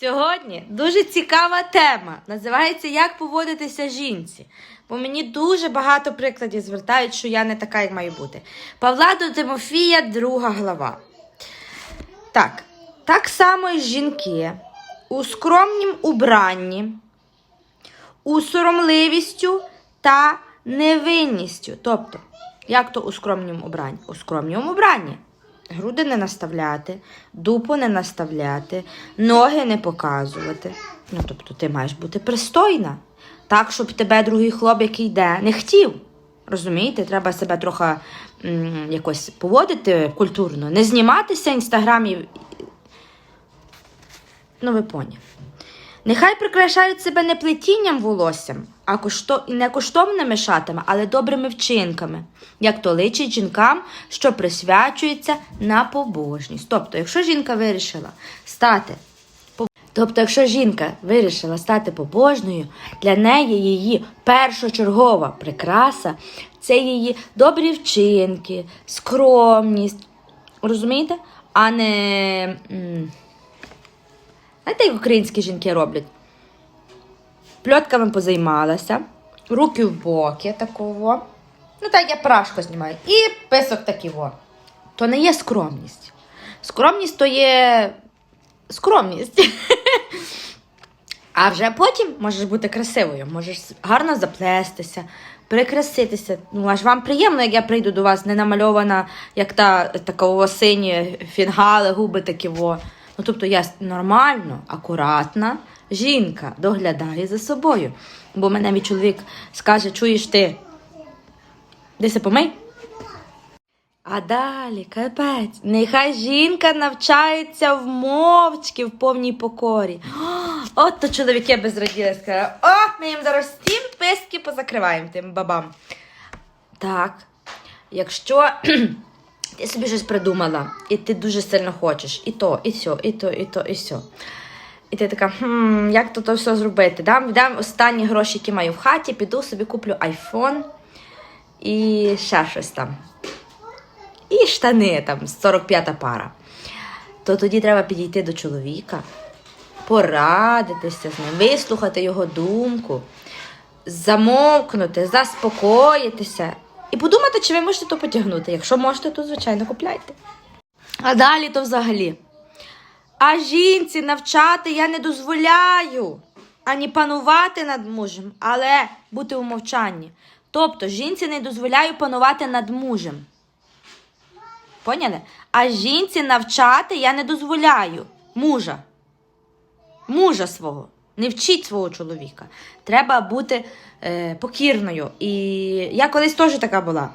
Сьогодні дуже цікава тема. Називається Як поводитися жінці. Бо мені дуже багато прикладів звертають, що я не така, як маю бути. Павла до Тимофія, друга глава. Так, так само і жінки у скромнім убранні, у соромливістю та невинністю. Тобто, як то у скромнім убранні? У скромнім убранні. Груди не наставляти, дупу не наставляти, ноги не показувати. Ну, тобто, ти маєш бути пристойна. Так, щоб тебе другий хлоп, який йде, не хотів. Розумієте, треба себе трохи м, якось поводити культурно, не зніматися інстаграмів. Ну, ви поняли. Нехай прикрашають себе не плетінням волоссям, а кошто... не коштовними шатами, але добрими вчинками, як то личить жінкам, що присвячується на побожність. Тобто, якщо жінка вирішила стати Тобто, якщо жінка вирішила стати побожною, для неї її першочергова прикраса це її добрі вчинки, скромність. Розумієте? А не. Знаєте, як українські жінки роблять? Пльотками позаймалася, руки в боки такого. Ну, так я прашку знімаю. І писок такий во. То не є скромність. Скромність то є скромність. А вже потім можеш бути красивою, можеш гарно заплестися, прикраситися. Ну, аж вам приємно, як я прийду до вас, не намальована, як та такого сині фінгали, губи такі во. Ну, тобто я нормально, акуратна жінка, доглядає за собою. Бо мене мій чоловік скаже, чуєш ти, десь помий. А далі, капець, нехай жінка навчається в мовчки в повній покорі. О, От то чоловіки би зраділи, сказали, о, ми їм зараз стім писки позакриваємо тим бабам. Так, якщо ти собі щось придумала, і ти дуже сильно хочеш, і то, і сьо, і то, і то, і сьо. І ти така, хм, як то, то все зробити? Дам, дам останні гроші, які маю в хаті, піду собі куплю айфон і ще щось там і штани там 45-та пара. То тоді треба підійти до чоловіка, порадитися з ним, вислухати його думку, замовкнути, заспокоїтися і подумати, чи ви можете то потягнути. Якщо можете, то звичайно купляйте. А далі то взагалі. А жінці навчати я не дозволяю ані панувати над мужем, але бути у мовчанні. Тобто жінці не дозволяю панувати над мужем. Поняли? А жінці навчати я не дозволяю мужа. Мужа свого. Не вчіть свого чоловіка. Треба бути е, покірною. І я колись теж така була,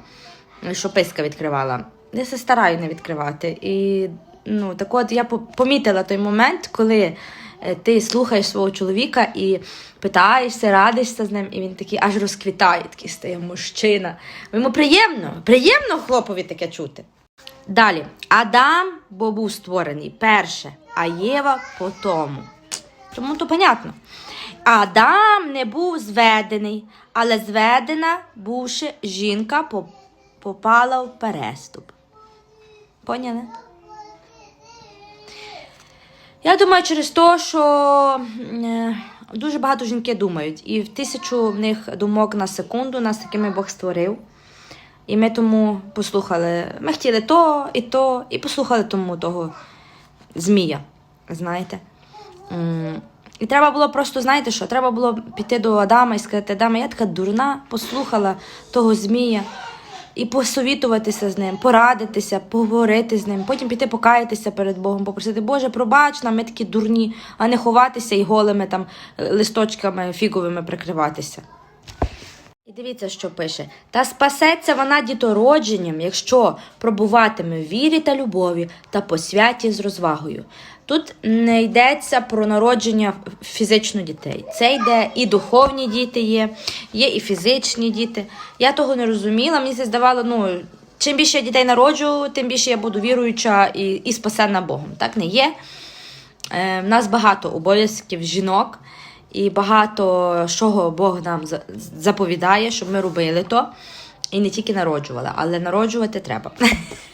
що писка відкривала. Я се стараю не відкривати. І ну, так от я помітила той момент, коли е, ти слухаєш свого чоловіка і питаєшся, радишся з ним, і він такий аж розквітає, такий стає мужчина. Йому приємно, приємно хлопові таке чути. Далі. Адам, бо був створений перше, а Єва по тому. Тому то понятно. Адам не був зведений, але зведена, бувши жінка, попала в переступ. Поняли? Я думаю, через те, що е, дуже багато жінки думають, і в тисячу в них думок на секунду, нас такими Бог створив. І ми тому послухали. Ми хотіли то і то, і послухали тому того змія. Знаєте? І треба було просто, знаєте що, треба було піти до Адама і сказати, Адама, я така дурна, послухала того змія, і посовітуватися з ним, порадитися, поговорити з ним, потім піти покаятися перед Богом, попросити, Боже, пробач нам, ми такі дурні, а не ховатися і голими там листочками фіговими прикриватися. І дивіться, що пише: та спасеться вона дітородженням, якщо пробуватиме вірі та любові та по святі з розвагою. Тут не йдеться про народження фізично дітей. Це йде і духовні діти є, є і фізичні діти. Я того не розуміла. Мені це здавало, ну чим більше я дітей народжу, тим більше я буду віруюча і, і спасенна Богом. Так не є. Е, в нас багато обов'язків жінок, і багато чого Бог нам заповідає, щоб ми робили то. І не тільки народжували, але народжувати треба.